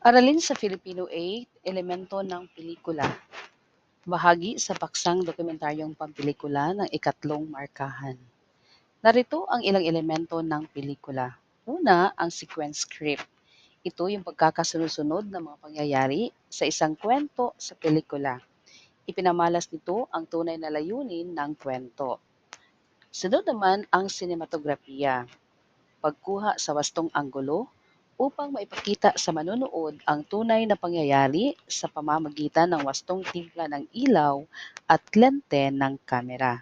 Aralin sa Filipino 8, elemento ng pelikula. Bahagi sa paksang dokumentaryong pampelikula ng ikatlong markahan. Narito ang ilang elemento ng pelikula. Una, ang sequence script. Ito yung pagkakasunod-sunod ng mga pangyayari sa isang kwento sa pelikula. Ipinamalas nito ang tunay na layunin ng kwento. Sunod naman ang sinematografiya. Pagkuha sa wastong anggulo upang maipakita sa manonood ang tunay na pangyayari sa pamamagitan ng wastong timpla ng ilaw at lente ng kamera.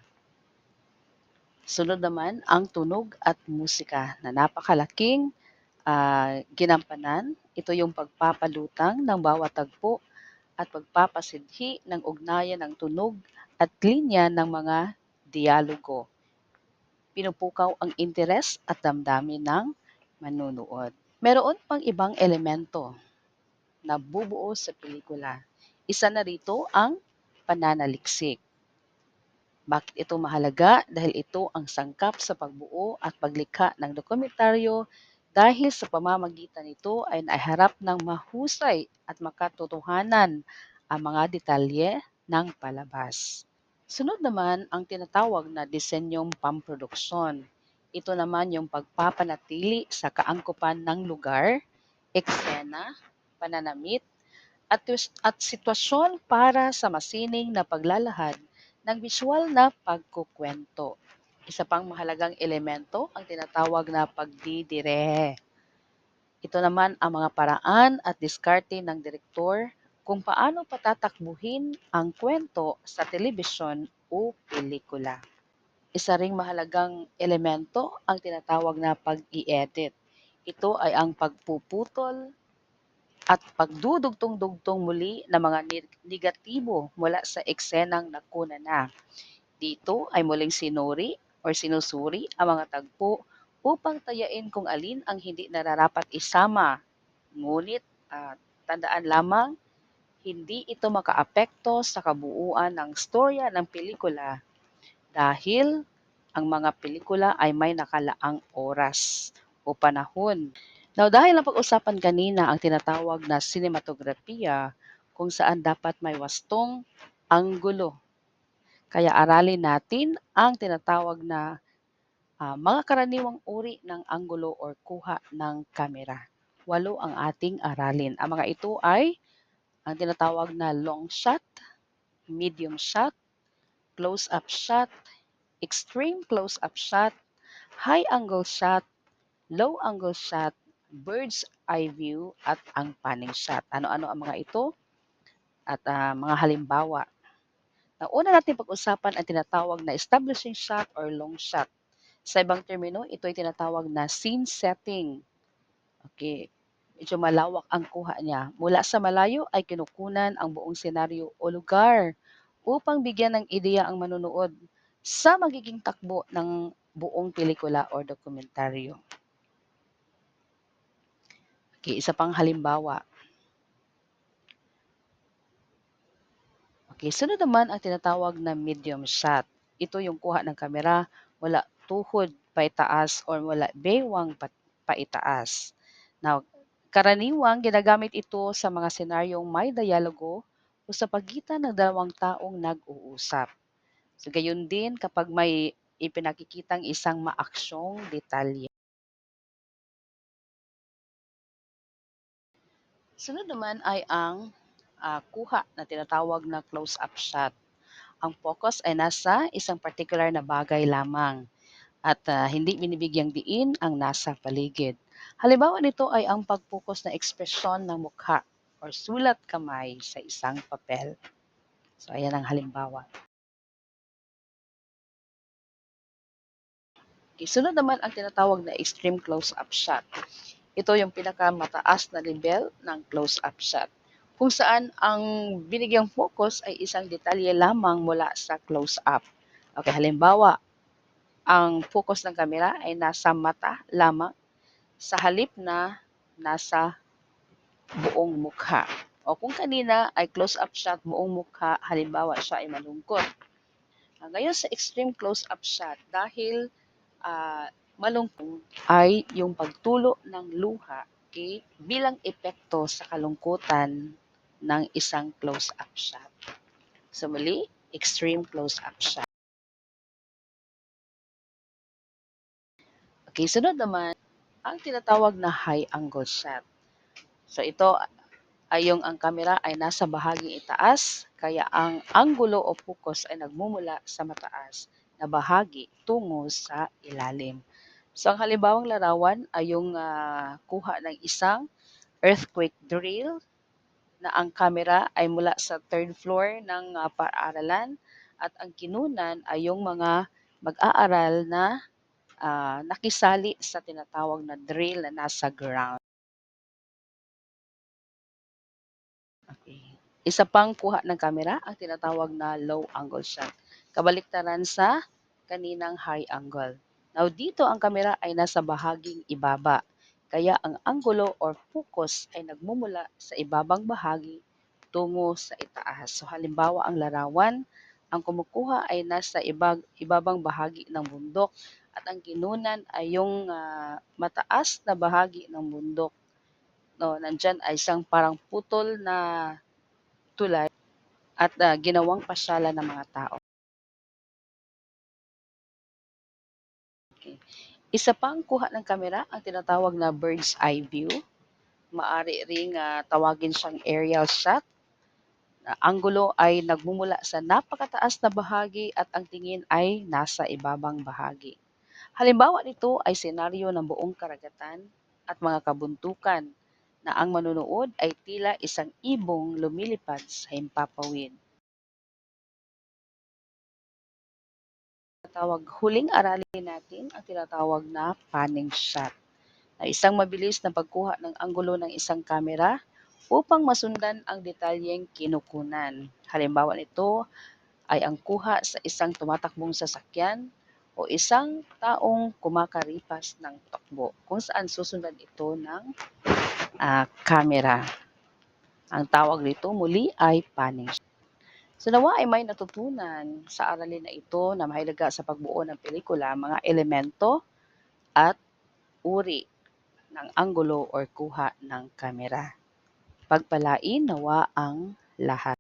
Sunod naman ang tunog at musika na napakalaking uh, ginampanan. Ito yung pagpapalutang ng bawat tagpo at pagpapasidhi ng ugnayan ng tunog at linya ng mga dialogo. Pinupukaw ang interes at damdamin ng manunood. Meron pang ibang elemento na bubuo sa pelikula. Isa na rito ang pananaliksik. Bakit ito mahalaga? Dahil ito ang sangkap sa pagbuo at paglikha ng dokumentaryo dahil sa pamamagitan nito ay naiharap ng mahusay at makatotohanan ang mga detalye ng palabas. Sunod naman ang tinatawag na disenyong pamproduksyon ito naman yung pagpapanatili sa kaangkupan ng lugar, eksena, pananamit, at, at sitwasyon para sa masining na paglalahad ng visual na pagkukwento. Isa pang mahalagang elemento ang tinatawag na pagdidire. Ito naman ang mga paraan at diskarte ng direktor kung paano patatakbuhin ang kwento sa telebisyon o pelikula. Isa ring mahalagang elemento ang tinatawag na pag-i-edit. Ito ay ang pagpuputol at pagdudugtong-dugtong muli ng mga negatibo mula sa eksenang nakuna na. Dito ay muling sinuri or sinusuri ang mga tagpo upang tayain kung alin ang hindi nararapat isama. Ngunit uh, tandaan lamang, hindi ito makaapekto sa kabuuan ng storya ng pelikula dahil ang mga pelikula ay may nakalaang oras o panahon. Now, dahil ang pag-usapan kanina ang tinatawag na sinematografiya kung saan dapat may wastong anggulo. Kaya aralin natin ang tinatawag na uh, mga karaniwang uri ng anggulo or kuha ng kamera. Walo ang ating aralin. Ang mga ito ay ang tinatawag na long shot, medium shot, close-up shot, extreme close-up shot, high angle shot, low angle shot, bird's eye view, at ang panning shot. Ano-ano ang mga ito? At uh, mga halimbawa. Na una natin pag-usapan ang tinatawag na establishing shot or long shot. Sa ibang termino, ito ay tinatawag na scene setting. Okay, medyo malawak ang kuha niya. Mula sa malayo ay kinukunan ang buong senaryo o lugar upang bigyan ng ideya ang manonood sa magiging takbo ng buong pelikula o dokumentaryo. Okay, isa pang halimbawa. Okay, sunod naman ang tinatawag na medium shot. Ito yung kuha ng kamera wala tuhod paitaas or wala bewang paitaas. Now, karaniwang ginagamit ito sa mga senaryong may dialogo o sa pagitan ng dalawang taong nag-uusap. So gayon din kapag may ipinakikitang isang maaksyong detalye. Sunod naman ay ang uh, kuha na tinatawag na close-up shot. Ang focus ay nasa isang particular na bagay lamang at uh, hindi binibigyang diin ang nasa paligid. Halimbawa nito ay ang pag-focus na ekspresyon ng mukha or sulat kamay sa isang papel. So, ayan ang halimbawa. Okay, sunod naman ang tinatawag na extreme close-up shot. Ito yung pinakamataas na level ng close-up shot kung saan ang binigyang focus ay isang detalye lamang mula sa close-up. Okay, halimbawa, ang focus ng kamera ay nasa mata lamang sa halip na nasa buong mukha. O kung kanina ay close-up shot buong mukha, halimbawa siya ay malungkot. Uh, ngayon sa extreme close-up shot, dahil uh, malungkot ay yung pagtulo ng luha Okay? Bilang epekto sa kalungkutan ng isang close-up shot. So muli, extreme close-up shot. Okay, sunod naman, ang tinatawag na high angle shot. So ito ay yung ang kamera ay nasa bahaging itaas, kaya ang anggulo o focus ay nagmumula sa mataas na bahagi tungo sa ilalim. So ang halimbawang larawan ay yung ah, kuha ng isang earthquake drill na ang kamera ay mula sa third floor ng ah, paaralan at ang kinunan ay yung mga mag-aaral na ah, nakisali sa tinatawag na drill na nasa ground. Isa pang kuha ng kamera ang tinatawag na low angle shot. Kabaliktaran sa kaninang high angle. Now dito ang kamera ay nasa bahaging ibaba. Kaya ang anggulo or focus ay nagmumula sa ibabang bahagi tungo sa itaas. So halimbawa ang larawan, ang kumukuha ay nasa ibag, ibabang bahagi ng bundok at ang kinunan ay yung ah, mataas na bahagi ng bundok. No, nandyan ay isang parang putol na tulay at ah, ginawang pasyalan ng mga tao. Okay. Isa pang kuha ng kamera ang tinatawag na bird's eye view. Maari ring ah, tawagin siyang aerial shot. Anggulo ay nagmumula sa napakataas na bahagi at ang tingin ay nasa ibabang bahagi. Halimbawa nito ay senaryo ng buong karagatan at mga kabuntukan na ang manunood ay tila isang ibong lumilipad sa himpapawid. Tawag huling aralin natin ang tinatawag na panning shot na isang mabilis na pagkuha ng anggulo ng isang kamera upang masundan ang detalyeng kinukunan. Halimbawa nito ay ang kuha sa isang tumatakbong sasakyan o isang taong kumakaripas ng takbo kung saan susundan ito ng ah, camera. Ang tawag nito muli ay panning. So nawa ay may natutunan sa aralin na ito na mahalaga sa pagbuo ng pelikula, mga elemento at uri ng anggulo or kuha ng kamera. Pagpalain nawa ang lahat.